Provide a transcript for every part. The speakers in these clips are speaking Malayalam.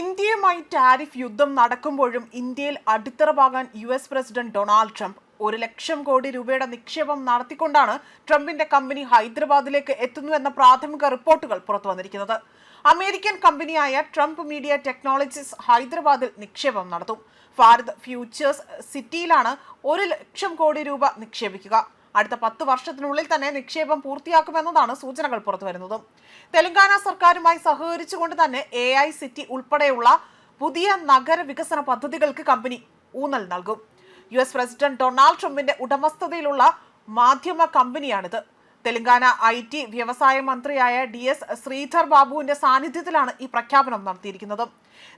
ഇന്ത്യയുമായി ടാരിഫ് യുദ്ധം നടക്കുമ്പോഴും ഇന്ത്യയിൽ അടിത്തറ പാകാൻ U S president Donald Trump ഒരു ലക്ഷം കോടി രൂപയുടെ നിക്ഷേപം നടത്തിക്കൊണ്ടാണ് ട്രംപിന്റെ കമ്പനി ഹൈദരാബാദിലേക്ക് എത്തുന്നുവെന്ന പ്രാഥമിക റിപ്പോർട്ടുകൾ പുറത്തു വന്നിരിക്കുന്നത്. അമേരിക്കൻ കമ്പനിയായ ട്രംപ് മീഡിയ ടെക്നോളജീസ് ഹൈദരാബാദിൽ നിക്ഷേപം നടത്തും. ഭാരത് ഫ്യൂച്ചേഴ്സ് സിറ്റിയിലാണ് ഒരു ലക്ഷം കോടി രൂപ നിക്ഷേപിക്കുക. അടുത്ത പത്ത് വർഷത്തിനുള്ളിൽ തന്നെ നിക്ഷേപം പൂർത്തിയാക്കുമെന്നതാണ് സൂചനകൾ പുറത്തുവരുന്നത്. തെലങ്കാന സർക്കാരുമായി സഹകരിച്ചുകൊണ്ട് തന്നെ എ ഐ സിറ്റി ഉൾപ്പെടെയുള്ള പുതിയ നഗര വികസന പദ്ധതികൾക്ക് കമ്പനി ഊന്നൽ നൽകും. യു എസ് പ്രസിഡന്റ് ഡൊണാൾഡ് ട്രംപിന്റെ ഉടമസ്ഥതയിലുള്ള മാധ്യമ കമ്പനിയാണിത്. തെലങ്കാന ഐ ടി വ്യവസായ മന്ത്രിയായ ഡി എസ് ശ്രീധർ ബാബുവിന്റെ സാന്നിധ്യത്തിലാണ് ഈ പ്രഖ്യാപനം നടത്തിയിരിക്കുന്നത്.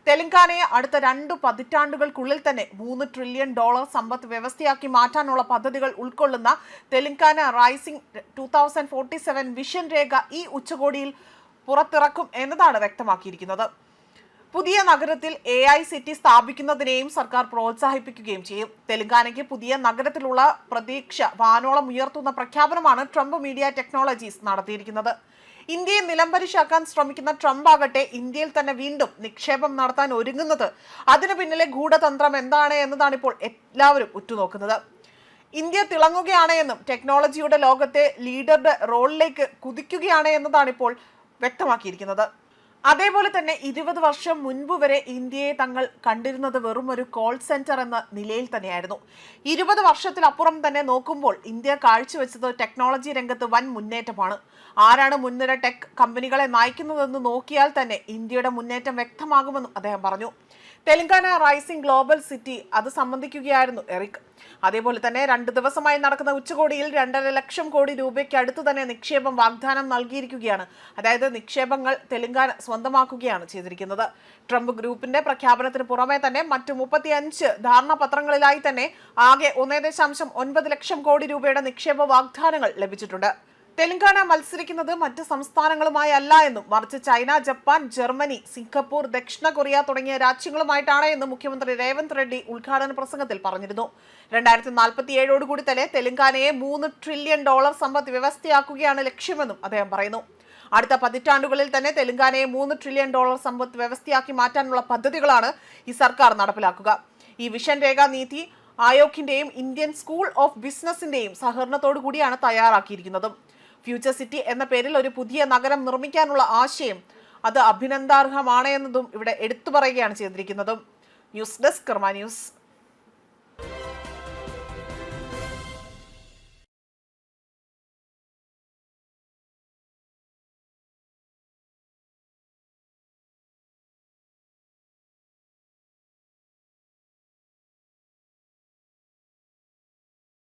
തെലങ്കാനയെ അടുത്ത രണ്ടു പതിറ്റാണ്ടുകൾക്കുള്ളിൽ തന്നെ മൂന്ന് ട്രില്യൺ ഡോളർ സമ്പദ് വ്യവസ്ഥയാക്കി മാറ്റാനുള്ള പദ്ധതികൾ ഉൾക്കൊള്ളുന്ന Telangana rising two thousand forty seven vision രേഖ ഈ ഉച്ചകോടിയിൽ പുറത്തിറക്കും എന്നതാണ് വ്യക്തമാക്കിയിരിക്കുന്നത്. പുതിയ നഗരത്തിൽ എ ഐ സിറ്റി സ്ഥാപിക്കുന്നതിനെയും സർക്കാർ പ്രോത്സാഹിപ്പിക്കുകയും ചെയ്യും. തെലങ്കാനയ്ക്ക് പുതിയ നഗരത്തിലുള്ള പ്രതീക്ഷ വാനോളം ഉയർത്തുന്ന പ്രഖ്യാപനമാണ് ട്രംപ് മീഡിയ ടെക്നോളജീസ് നടത്തിയിരിക്കുന്നത്. ഇന്ത്യയെ നിലംപരിശാക്കാൻ ശ്രമിക്കുന്ന ട്രംപ് ആകട്ടെ ഇന്ത്യയിൽ തന്നെ വീണ്ടും നിക്ഷേപം നടത്താൻ ഒരുങ്ങുന്നത്. അതിനു പിന്നിലെ ഗൂഢതന്ത്രം എന്താണ് എന്നതാണ് ഇപ്പോൾ എല്ലാവരും ഉറ്റുനോക്കുന്നത്. ഇന്ത്യ തിളങ്ങുകയാണ് എന്നും ടെക്നോളജിയുടെ ലോകത്തെ ലീഡറുടെ റോളിലേക്ക് കുതിക്കുകയാണ് എന്നതാണ് ഇപ്പോൾ വ്യക്തമാക്കിയിരിക്കുന്നത്. അതേപോലെ തന്നെ ഇരുപത് വർഷം മുൻപ് വരെ ഇന്ത്യയെ തങ്ങൾ കണ്ടിരുന്നത് വെറും ഒരു കോൾ സെന്റർ എന്ന നിലയിൽ തന്നെയായിരുന്നു. ഇരുപത് വർഷത്തിലപ്പുറം തന്നെ നോക്കുമ്പോൾ ഇന്ത്യ കാഴ്ചവെച്ചത് ടെക്നോളജി രംഗത്ത് വൻ മുന്നേറ്റമാണ്. ആരാണ് മുൻനിര ടെക് കമ്പനികളെ നയിക്കുന്നതെന്ന് നോക്കിയാൽ തന്നെ ഇന്ത്യയുടെ മുന്നേറ്റം വ്യക്തമാകുമെന്നും അദ്ദേഹം പറഞ്ഞു. തെലങ്കാന റൈസിംഗ് ഗ്ലോബൽ സിറ്റി അത് സംബന്ധിക്കുകയായിരുന്നു എറിക്. അതേപോലെ തന്നെ രണ്ട് ദിവസമായി നടക്കുന്ന ഉച്ചകോടിയിൽ രണ്ടര ലക്ഷം കോടി രൂപയ്ക്ക് അടുത്ത് തന്നെ നിക്ഷേപം വാഗ്ദാനം നൽകിയിരിക്കുകയാണ്. അതായത് നിക്ഷേപങ്ങൾ തെലുങ്കാന സ്വന്തമാക്കുകയാണ് ചെയ്തിരിക്കുന്നത്. ട്രംപ് ഗ്രൂപ്പിന്റെ പ്രഖ്യാപനത്തിന് പുറമെ തന്നെ മറ്റു മുപ്പത്തിയഞ്ച് ധാരണാപത്രങ്ങളിലായി തന്നെ ആകെ ഒന്നേ ദശാംശം ഒൻപത് ലക്ഷം കോടി രൂപയുടെ നിക്ഷേപ വാഗ്ദാനങ്ങൾ ലഭിച്ചിട്ടുണ്ട്. തെലങ്കാന മത്സരിക്കുന്നത് മറ്റ് സംസ്ഥാനങ്ങളുമായി അല്ല എന്നും മറിച്ച് ചൈന ജപ്പാൻ ജർമ്മനി സിംഗപ്പൂർ ദക്ഷിണ കൊറിയ തുടങ്ങിയ രാജ്യങ്ങളുമായിട്ടാണ് എന്ന് മുഖ്യമന്ത്രി രേവന്ത് റെഡ്ഡി ഉദ്ഘാടന പ്രസംഗത്തിൽ പറഞ്ഞിരുന്നു. രണ്ടായിരത്തി നാൽപ്പത്തി ഏഴോടുകൂടി തന്നെ തെലങ്കാനയെ മൂന്ന് ട്രില്യൺ ഡോളർ സമ്പദ് വ്യവസ്ഥയാക്കുകയാണ് ലക്ഷ്യമെന്നും അദ്ദേഹം പറയുന്നു. അടുത്ത പതിറ്റാണ്ടുകളിൽ തന്നെ തെലങ്കാനയെ മൂന്ന് ട്രില്യൺ ഡോളർ സമ്പദ് വ്യവസ്ഥയാക്കി മാറ്റാനുള്ള പദ്ധതികളാണ് ഈ സർക്കാർ നടപ്പിലാക്കുക. ഈ വിഷൻ രേഖ നീതി ആയോഗിന്റെയും ഇന്ത്യൻ സ്കൂൾ ഓഫ് ബിസിനസിന്റെയും സഹകരണത്തോടു കൂടിയാണ് തയ്യാറാക്കിയിരിക്കുന്നതും. ഫ്യൂച്ചർ സിറ്റി എന്ന പേരിൽ ഒരു പുതിയ നഗരം നിർമ്മിക്കാനുള്ള ആശയം അത് അഭിനന്ദാർഹമാണ് എന്നതും ഇവിടെ എടുത്തു പറയുകയാണ് ചെയ്തിരിക്കുന്നതും. News desk news.